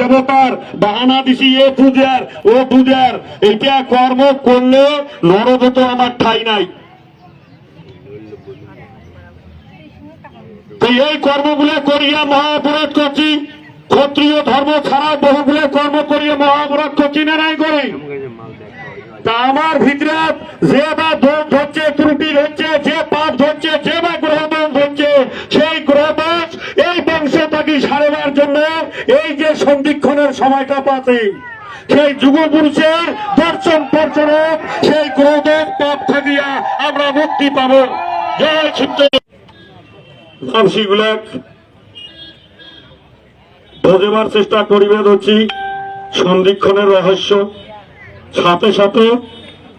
দেবতার বাহানা দিছি, এ পূজার, ও পূজার। এটা কর্ম করলে নরদত আমার ঠাই নাই। এই কর্মগুলো করিয়া মহাঅপরাধ করছি। ক্ষত্রিয় ধর্ম ছাড়া বহুগুলো কর্ম করিয়া মহাঅপরাধ করছি না নাই করে তা আমার ভিতরে যে বা দোষ ধরছে, ত্রুটি ধরছে, যে পাপ ধরছে, যে বা গ্রহ ধরছে, সেই গ্রহ এই বংশ তাকে সারবার জন্য এই যে সন্ধিক্ষণের সময়টা পাতে সেই যুগপুরুষের দর্শন পর্যন্ত সেই দোষ পাপ থাকিয়া আমরা মুক্তি পাব। জয় চিত্ত নামসিগুলাক চেষ্টা করিবে ধরছি, সন্ধিক্ষণের রহস্য, সাথে সাথে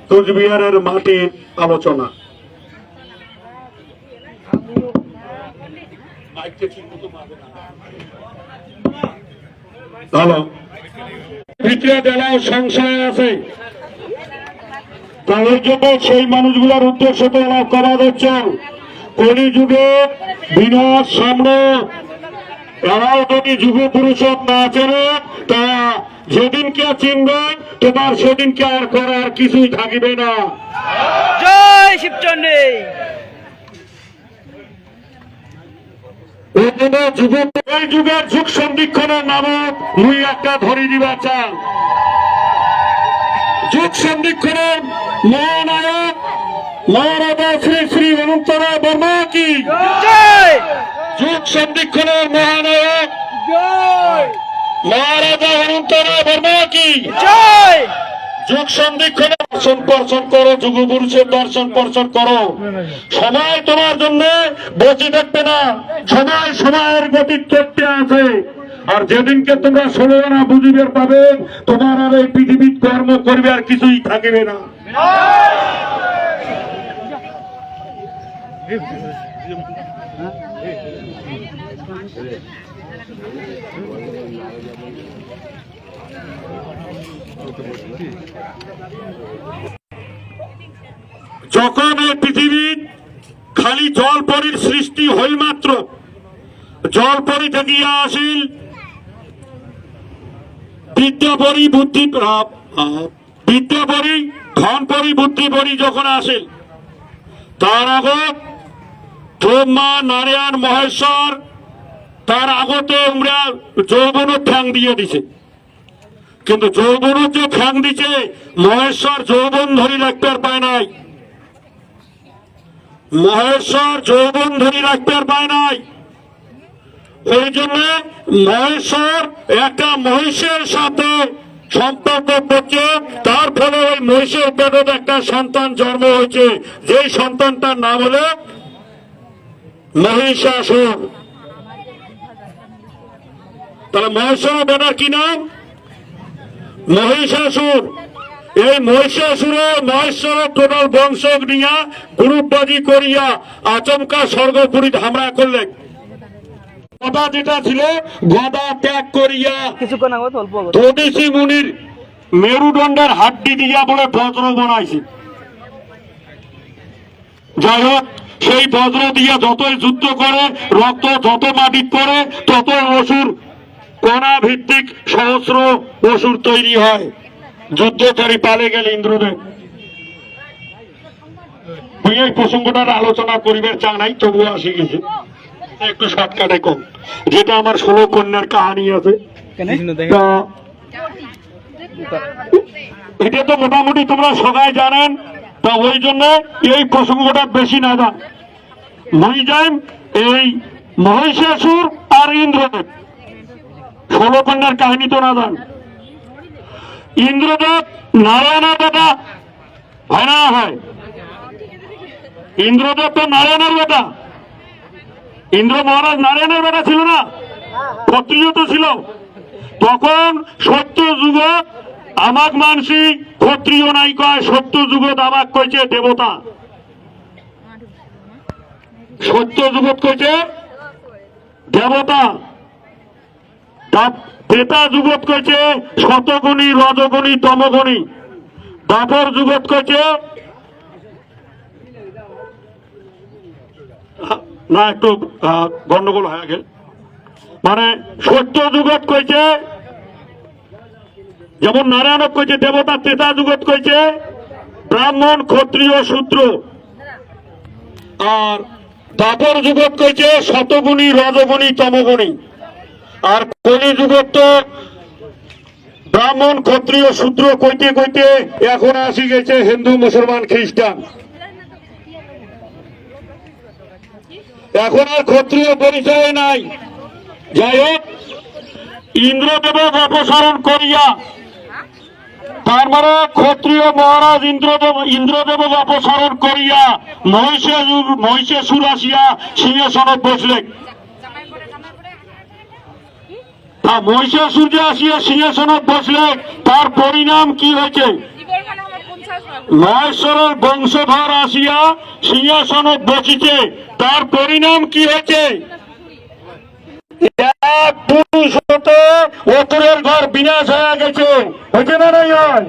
কুচবিহারের মাটির আলোচনা। হ্যালো সংশয় আছে। তার জন্য সেই মানুষগুলোর উদ্দেশ্য তো আমার করা হচ্ছে কলিযুগে বিনাশ সামনে এরাও যদি যুগ পুরুষ না চেনে তা যেদিনকে চিনবে তোমার সেদিনকে আর করার কিছুই থাকিবে না। জয় শিবচন্ডী এই এই যুগের যুগ সন্ধিক্ষণের নামক মুই একটা ধরি দিবা চান যুগ সন্ধিক্ষণের মহানায়ক মহারাজা শ্রী শ্রী অনন্তরা বর্মা কি? যুগ সন্ধিক্ষণের মহানায়ক মহারাজা অনন্তরা বর্মা কি? জয়! যুগ সন্ধিক্ষণে দর্শন পর্শন করো যুগ পুরুষের দর্শন পর্শন করো। সময় তোমার জন্য বেঁচে থাকবে না। সময় সময়ের গতি চলতে আছে। আর যেদিনকে তোমরা ষোলো না বুঝিবে পাবে, তোমার আর এই পৃথিবীর কর্ম করবে আর কিছুই থাকবে না। যখন এই পৃথিবীর খালি জলপরীর সৃষ্টি হই মাত্র জল জলপরি থেকে আসিল, বিদ্যাপরি বুদ্ধি বিদ্যাপরি, ধনপরি বুদ্ধিপরি যখন আসিল, তার আগত ব্রহ্মা, নারায়ণ, মহেশ্বর, তার আগতে আমরা যৌবনের ঠ্যাং দিয়ে দিছে। কিন্তু যৌবনের যে ঠ্যাং দিছে, মহেশ্বর যৌবন ধরি রাখতে পায় নাই। মহেশ্বর যৌবন ধরি রাখতে পায় নাই। ওই জন্য মহেশ্বর একটা মহিষের সাথে সম্পর্ক করছে। তার ফলে ওই মহিষের একটা সন্তান জন্ম হয়েছে। যেই সন্তানটার নাম হলো মহিষাসুর। তাহলে মহেশ্বর বেটার কি নাম? মহিষাসুর। এই মহিষাসুরে মহেশ্বরের টোটাল বংশ নিয়া গ্রুপবাজি করিয়া আচমকা স্বর্গপুরী হামলা করলেন। গদা যেটা ছিল গদা ত্যাগ করিয়া কিছুক্ষণ তদিসি মুনির মেরুদণ্ডের হাড্ডি দিয়া বলে বজ্র বানাইছে। যাই হোক সেই বজ্র দিয়া যতই যুদ্ধ করে রক্ত যত মাটিত পড়ে তত অসুর কণা ভিত্তিক সহস্র অসুর তৈরি হয়। যুদ্ধকারী পালে গেলে ইন্দ্রদেব। তুই এই প্রসঙ্গটার আলোচনা করিবার চা নাই তবুও আসি গেছে। একটু শর্টকাটে কম। যেটা আমার ষোলো কন্যার কাহানি আছে। এটা তো মোটামুটি তোমরা সবাই জানেন। তা ওই জন্য এই প্রসঙ্গটা বেশি না জান। মুই যান এই মহিষাসুর আর ইন্দ্রদেব। ষোলো কন্যার কাহিনী তো না জান। ইন্দ্রদেব নারায়ণের বেটা হয় না হয়। ইন্দ্রদেব তো নারায়ণের বেটা। ইন্দ্র মহারাজ নারায়ণের বেটা ছিল না? ক্ষত্রিয় তো ছিল। তখন সত্য যুগ আমাক মানসি ক্ষত্রিয় নাই কয় সত্য যুগত আমাক কইছে দেবতা। সত্য যুগত কইছে দেবতা। ত্রেতা যুগত কইছে শতগুণী, রজগুণী, তমগুণী। দাপর যুগত কইছে, না, একটু গন্ডগোল হয়ে গেল মানে সত্য যুগত কইছে, যেমন নারায়ণক কইছে, দেবতা ত্রেতা যুগত কইছে, ব্রাহ্মণ, ক্ষত্রিয়, শূদ্র। আর দাপর যুগত কইছে, শতগুণী, রজগুণী, তমগুণী। আর কলি যুগত তো ব্রাহ্মণ, ক্ষত্রিয়, শূদ্র কইতে কইতে এখন আসি গেছে হিন্দু, মুসলমান, খ্রিস্টান। এখন আর ক্ষত্রিয় পরিচয় নাই। যাই হোক, ইন্দ্রদেব অপসারণ করিয়া তার মানে ক্ষত্রিয় মহারাজ ইন্দ্রদেব ইন্দ্রদেব অপসারণ করিয়া মহিষে মহিষাসুর আসিয়া সিংহাসনে বসলেন। তা মহিষাসুর যে আসিয়া সিংহাসনে বসলে, তার পরিণাম কি হয়েছে? মহেশ্বরের বংশধর আসিয়া সিংহাসনে বসিছে, তার পরিণাম কি হয়েছে? এক পুরুষ হতে ঘর বিনাশ হয়ে গেছে। হয়েছে না নাই হয়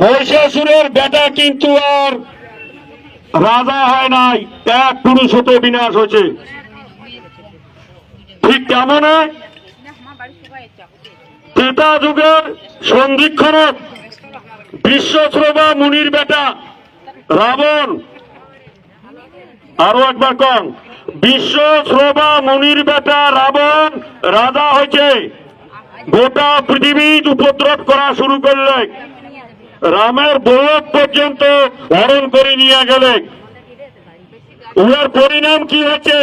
মহিষাসুরের বেটা কিন্তু আর রাজা হয় নাই। এক পুরুষ হতে বিনাশ হয়েছে। ঠিক কেমন? ত্রেতা যুগের সন্ধিক্ষণ বিশ্বশ্রবা মুনির বেটা, রাবণ। আরও একবার কম বিশ্ব শ্রবা মুনির বেটা রাবণ, রাজা হয়েছে। গোটা পৃথিবী উপদ্রব করা শুরু করলে, রামের বয়স পর্যন্ত হরণ করে নিয়ে গেলে। উহার পরিণাম কি হয়েছে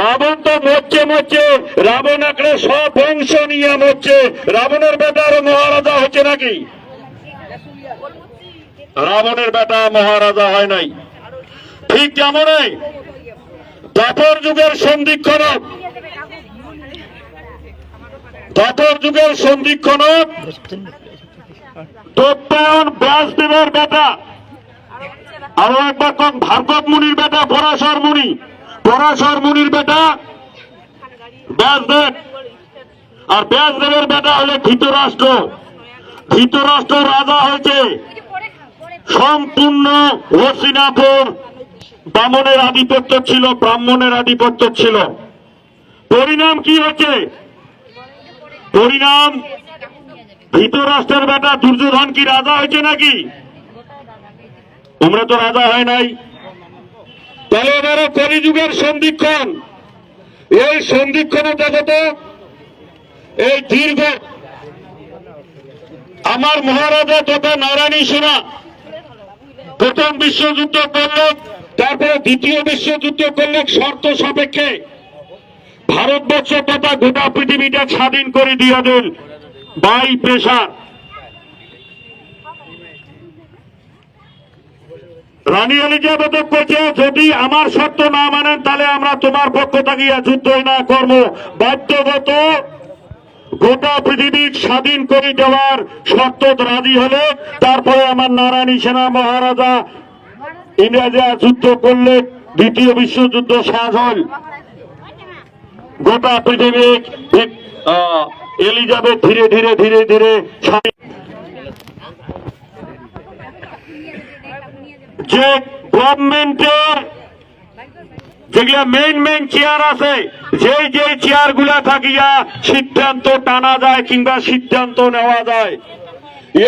রাবণ তো মরছে মরছে। রাবণ একটা সব বংশ নিয়ে মরছে। রাবণের বেটা আরও মহারাজা হচ্ছে নাকি? রাবণের বেটা মহারাজা হয় নাই। ঠিক যেমন দাপর যুগের সন্ধিক্ষণ দাপর যুগের সন্ধিক্ষণ দত্তায়ন ব্যাসদেবের বেটা, আরও একবার কম ভার্গব মুনির বেটা পরাশর মুনি। পরাশর মুনির বেটা। ব্যাসদেব আর ব্যাসদেবের বেটা হলে ধৃতরাষ্ট্র। ধৃতরাষ্ট্র রাজা হয়েছে। সম্পূর্ণ হসিনাপুর বামনের আধিপত্য ছিল, ব্রাহ্মণের আধিপত্য ছিল। পরিণাম কি হচ্ছে? পরিণাম ধৃতরাষ্ট্রের বেটা দুর্যোধন কি রাজা হয়েছে নাকি? তোমরা তো রাজা হয় নাই। তাহলে এবারে কলিযুগের সন্ধিক্ষণ। এই সন্ধিক্ষণে দেখো তো এই দীর্ঘ আমার মহারাজা তথা নারায়ণী সেনা, প্রথম বিশ্বযুদ্ধ করলে, তারপরে দ্বিতীয় বিশ্বযুদ্ধ করলে শর্ত সাপেক্ষে ভারতবর্ষ তথা গোটা পৃথিবীটা স্বাধীন করে দিয়ে দেন। বাই প্রেশার রানী এলিজাবেথ করছে, যদি আমার শর্ত না মানেন, তাহলে আমরা তোমার পক্ষ থাকিয়া যুদ্ধই না কর্ম বাধ্যগত, গোটা পৃথিবী স্বাধীন করে দেওয়ার শর্ত রাজি হলে, তারপরে আমার নারায়ণী সেনা মহারাজা ইংরেজরা যুদ্ধ করলে দ্বিতীয় বিশ্বযুদ্ধ শেষ হল। গোটা পৃথিবী এলিজাবেথ ধীরে ধীরে ধীরে ধীরে যে গভর্নমেন্টের যেগুলা মেইন মেইন চেয়ার আছে, যেই যেই চেয়ারগুলা থাকিয়া সিদ্ধান্ত টানা যায় কিংবা সিদ্ধান্ত নেওয়া যায়,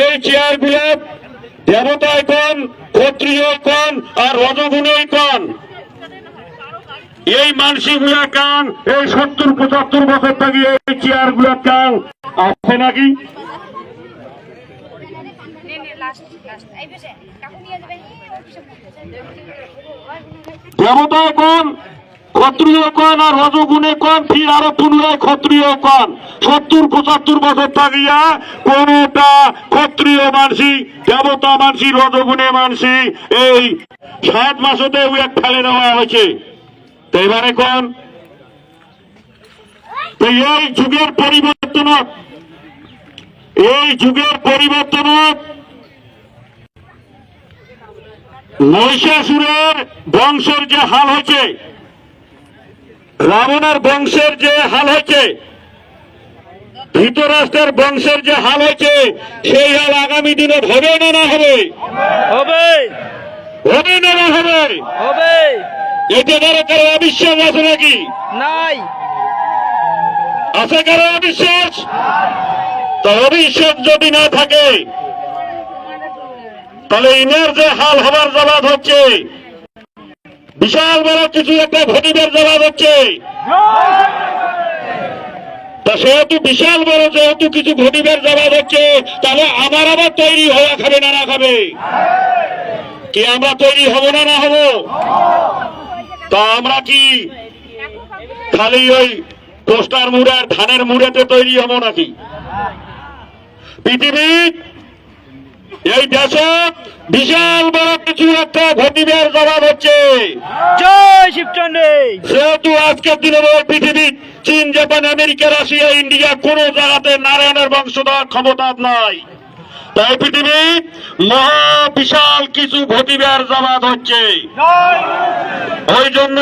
এই চেয়ারগুলা দেবতায় কোন ক্ষত্রিয় কন আর রজগুণই কন। এই মানসিকগুলা কান, এই সত্তর পঁচাত্তর বছর থাকি এই চেয়ারগুলা কান, আছে নাকি? দেবতায় কোন? ক্ষত্রিয় কোন আর রজগুণে কোন? ফির আরও পুনরায় ক্ষত্রিয় কোন? সত্তর, পঁচাত্তর বছর থাকিয়া কোনটা ক্ষত্রিয় মানসি, দেবতা মানসি, রজগুণে মানসি, এই সাত মাসতে এক ফেলে দেওয়া হয়েছে। তো এবারে কোন? এই যুগের পরিবর্তন এই যুগের পরিবর্তন মহিষাসুরের বংশের যে হাল হয়েছে রাবণের বংশের যে হাল হয়েছে ধৃতরাষ্ট্রের বংশের যে হাল হয়েছে সেই হাল আগামী দিনে হবে না না হবে। হবে। হবে না না হবে। হবে। এতে দ্বারা কারও অবিশ্বাস আছে নাকি? নাই। আছে কারও অবিশ্বাস? তো অবিশ্বাস যদি না থাকে তাহলে ইনার যে হাল হবার জবাব হচ্ছে, বিশাল বড় কিছু একটা ঘটিবের জবাব হচ্ছে। তা সেহেতু বিশাল বড় যেহেতু কিছু ঘটিবের জবাব হচ্ছে, তাহলে আমার আবার তৈরি হওয়া খাবে না না খাবে? কি আমরা তৈরি হব না না হব? তা আমরা কি খালি ওই পোস্টার মুড়ার ধানের মুড়েতে তৈরি হব নাকি? পৃথিবী এই দেশে বিশাল বড় কিছু একটা ঘটিবের জবাব হচ্ছে। জয় শিবচন্ডী যেহেতু আজকের ওই পৃথিবী চীন জাপান আমেরিকা রাশিয়া ইন্ডিয়া কোন জায়গাতে নারায়ণের বংশধর ক্ষমতা নাই। তাই পৃথিবী মহা বিশাল কিছু ঘটিবার জবাব হচ্ছে। ওই জন্য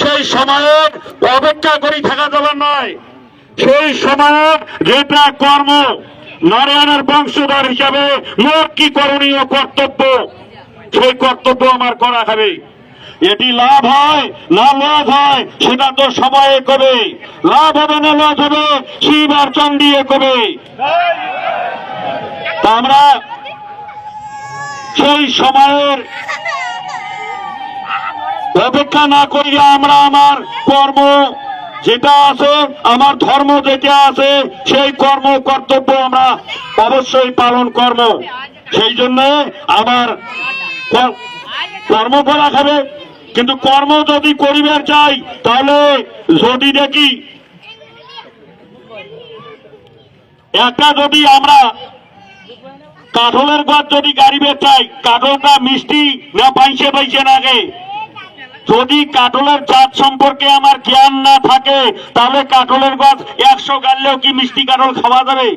সেই সময়ের অপেক্ষা করি থাকা যাবে নয় সেই সময়ের যেটা কর্ম নারায়ণের বংশধর হিসাবে মোট কি করণীয় কর্তব্য? সেই কর্তব্য আমার করা হবে। এটি লাভ হয়, না লস হয়, সেটা তো সময়ে কবে লাভ হবে, না লস হবে, শিব আর চন্ডিয়ে কবে আমরা সেই সময়ের অপেক্ষা না করিয়া আমরা আমার কর্ম যেটা আছে, আমার ধর্ম যেটা আছে, সেই কর্ম, কর্তব্য আমরা অবশ্যই পালন কর্ম সেই জন্য আমার কর্ম করা খাবে কিন্তু কর্ম যদি করিবার চাই, তাহলে যদি দেখি, একটা যদি আমরা কাঠলের গাছ যদি গাড়িবে চাই, কাঠলটা মিষ্টি না পাইছে পাইছে নাগে যদি কাঠলের জাত সম্পর্কে আমার জ্ঞান না থাকে, তাহলে কাঠলের গাছ একশো গাড়লেও কি মিষ্টি কাঠল খাওয়া যাবে?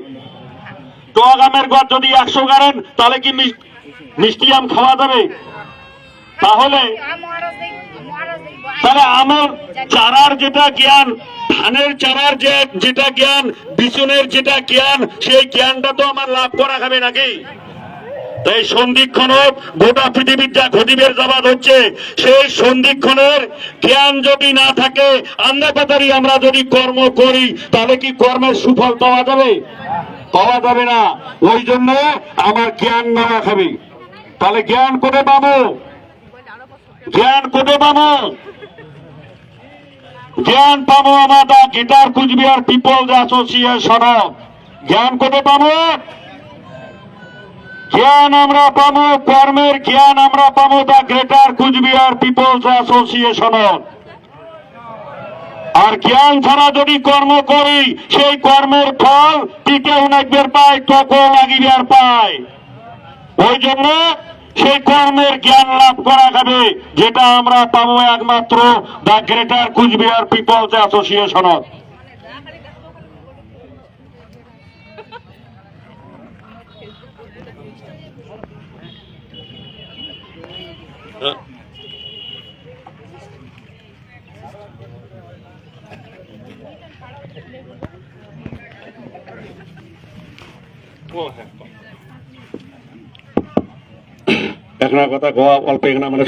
টক গাছ যদি একশো গাড়েন, তাহলে কি মিষ্টি আম খাওয়া যাবে? তাহলে তাহলে আমার চারার যেটা জ্ঞান, ধানের চারার যে যেটা জ্ঞান বিছনের যেটা জ্ঞান, সেই জ্ঞানটা তো আমার লাভ করা খাবে নাকি? তাই সন্ধিক্ষণ গোটা পৃথিবীর যা ঘটিবের জবাব হচ্ছে, সেই সন্ধিক্ষণের জ্ঞান যদি না থাকে কথারই আমরা যদি কর্ম করি, তাহলে কি কর্মের সুফল পাওয়া যাবে? পাওয়া যাবে না। ওই জন্য আমার জ্ঞান না রাখাবে। তাহলে জ্ঞান করে পাবো? জ্ঞান করে পাবো? জ্ঞান পাবো আমরা গিটার কুচবিহার পিপলস অ্যাসোসিয়েশন জ্ঞান করে পাবো? জ্ঞান আমরা পাবো, কর্মের জ্ঞান আমরা পাবো the Greater Cooch Behar People's Association আর জ্ঞান ছাড়া যদি কর্ম করি, সেই কর্মের ফল টিকেও নাকবের পায় টকও লাগিবার পায়। ওই জন্য সেই কর্মের জ্ঞান লাভ করা যাবে, যেটা আমরা পাবো একমাত্র the Greater Cooch Behar People's Association কথা মানে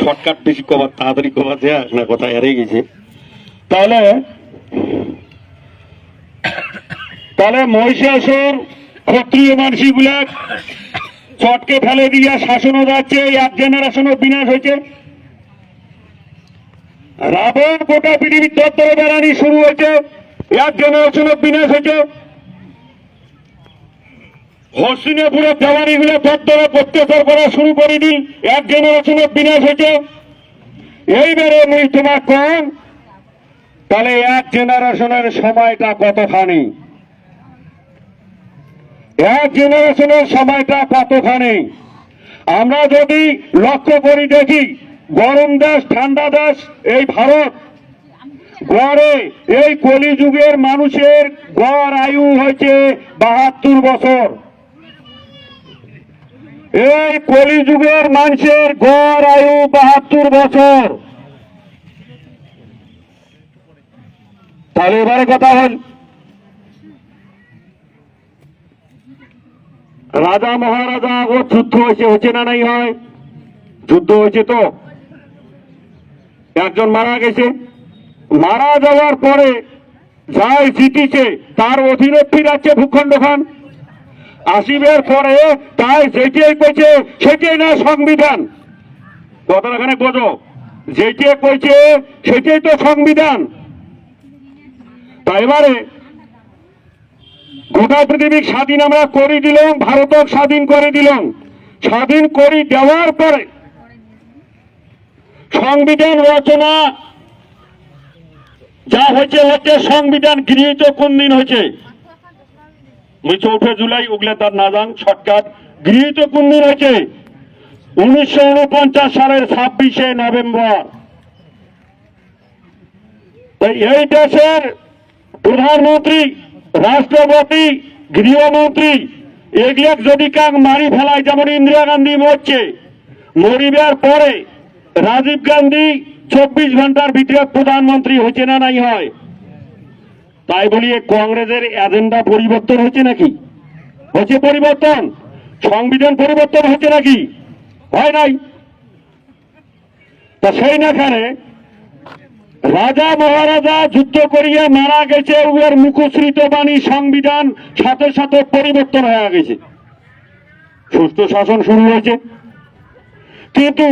গেছে। তাহলে তাহলে মহিষাসুর ফেলে দিয়া শাসনও যাচ্ছে এক জেনারেশনও বিনাশ হয়েছে। রাবণ গোটা পৃথিবীর দপ্তরে বেড়ানি শুরু হয়েছে, এক জেনারেশনও বিনাশ হয়েছে। হসিনেপুরের দেওয়ানিগুলো দপ্তরে অত্যাচার করা শুরু করিনি। এক জেনারেশনের বিনাশ হয়েছে এইবারে মুই তোমার কম। তাহলে এক জেনারেশনের সময়টা কতখানি? এক জেনারেশনের সময়টা কতখানি? আমরা যদি লক্ষ্য করি দেখি, গরম দেশ, ঠান্ডা দেশ, এই ভারত, গড়ে এই কলিযুগের মানুষের গড় আয়ু হয়েছে বাহাত্তর বছর। এই কলিযুগের মানুষের গড় আয়ু বাহাত্তর বছর। তাহলে এবারে কথা হল রাজা মহারাজা ও যুদ্ধ হয়েছে হচ্ছে না নাই হয়? যুদ্ধ হয়েছে তো? একজন মারা গেছে। মারা যাওয়ার পরে যাই জিতিছে, তার অধীনে ফিরাচ্ছে ভূখণ্ড খান। আসিবের পরে তাই যেটাই কইছে সেটাই না সংবিধান। কথাটা এখানে বোঝো। যেটা কইছে সেটাই তো সংবিধান। তাই এবারে গোটা পৃথিবী স্বাধীন আমরা করে দিলাম, ভারতক স্বাধীন করে দিলাম। স্বাধীন করে দেওয়ার পরে সংবিধান রচনা যা হয়েছে হচ্ছে সংবিধান গৃহীত কোন দিন হয়েছে? ওই চৌঠা জুলাই ওগুলা তার না জান শর্টকাট গৃহীত দিন হয়েছে। উনিশশো সালের ছাব্বিশে নভেম্বর। এই দেশের প্রধানমন্ত্রী, রাষ্ট্রপতি, গৃহমন্ত্রী এগুলো যদি কাক মারি ফেলায়, যেমন ইন্দিরা গান্ধী মরছে, মরিবার পরে রাজীব গান্ধী চব্বিশ ঘণ্টার ভিতরে প্রধানমন্ত্রী হয়েছে না নাই হয়? তাই বলিয়ে কংগ্রেসের এজেন্ডা পরিবর্তন হচ্ছে নাকি? হচ্ছে পরিবর্তন? সংবিধান পরিবর্তন হচ্ছে নাকি? হয় নাই? তা সেই নাখানে রাজা মহারাজা যুদ্ধ করিয়া মারা গেছে, উহার মুখশ্রিত বাণী সংবিধান সাথে সাথে পরিবর্তন হয়ে গেছে। সুস্থ শাসন শুরু হয়েছে। কিন্তু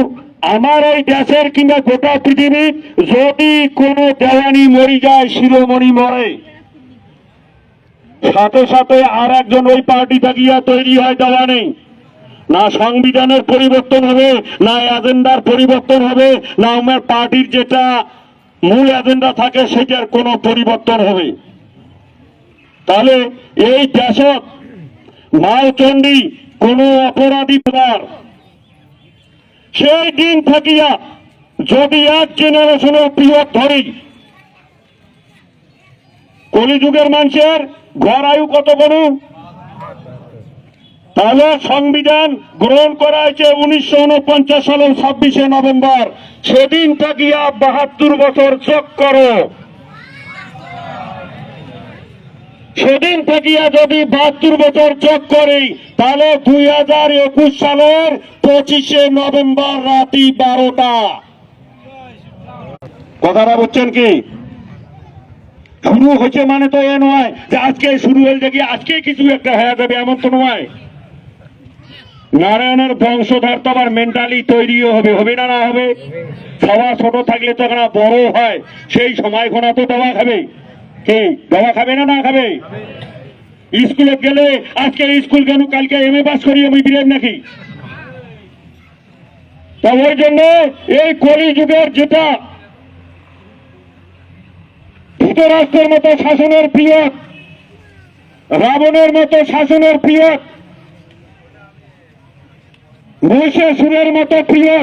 আমার এই দেশের কিংবা গোটা পৃথিবীর যদি কোনো দেওয়ানি মরি যায়, শিরোমণি মরে। সাথে সাথে আর একজন ওই পার্টি থাকিয়া তৈরি হয় দেওয়ানি। না সংবিধানের পরিবর্তন হবে, না এজেন্ডার পরিবর্তন হবে, না আমার পার্টির যেটা মূল এজেন্ডা থাকে, সেটার কোনো পরিবর্তন হবে। তাহলে এই দেশত মালচন্ডী কোন অপরাধী পদার সেই দিন থাকিয়া যদি এক জেনারেশনের প্রিয় ধরি কলিযুগের মানুষের ঘর আয়ু কত গরু? তাহলে সংবিধান গ্রহণ করা হয়েছে উনিশশো উনপঞ্চাশ সালের ছাব্বিশে নভেম্বর। সেদিন থাকিয়া বাহাত্তর বছর চোখ করো। সেদিন থাকিয়া যদি বাহাত্তর বছর চোখ করি, তাহলে দুই হাজার একুশ সালের পঁচিশে নভেম্বর রাতি বারোটা। কথাটা বলছেন কি? শুরু হয়েছে মানে তো এ নয় যে আজকে শুরু হয়ে দেখি আজকে কিছু একটা হয়ে যাবে, এমন তো নয়। নারায়ণের বংশধর তো আবার মেন্টালি তৈরিও হবে হবে না না হবে? সবার ছোট থাকলে তো বড় হয়, সেই সময় খোনা তো দেওয়া খাবে। দবা খাবে না না খাবে? স্কুলে গেলে আজকে স্কুল কেন, কালকে এম এ পাস করি আমি নাকি? ওই জন্য এই যেটা ধৃতরাষ্ট্রের মতো শাসনের প্রিয় রাবণের মতো শাসনের প্রিয় মহিষাসুরের মতো প্রিয়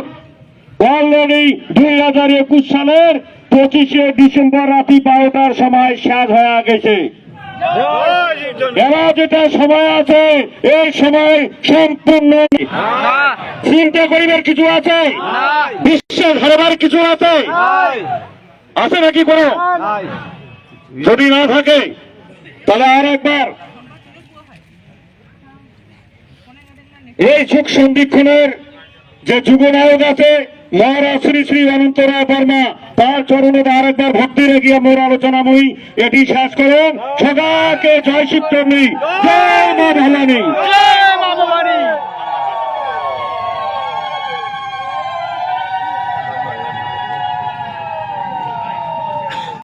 অলরেডি দুই হাজার একুশ সালের পঁচিশে ডিসেম্বর রাতি বারোটার সময় শেষ হয়ে গেছে। এবার যেটা সময় আছে, এই সময় সম্পূর্ণ চিন্তা করিবার কিছু আছে? বিশ্বাস হারবার কিছু আছে? আছে নাকি কোনো? যদি না থাকে, তাহলে আর একবার। এই সুখ সন্ধিক্ষণের যে যুবনায়ক আছে মহারাজ শ্রী শ্রী অনন্তরায় বর্মা, তার চরণে আরেকবার ভক্তি রেখিয়া মোর আলোচনাময়ী এটি শেষ করেন। সদাকে জয় শিবচন্ডী জয় মা ভালানি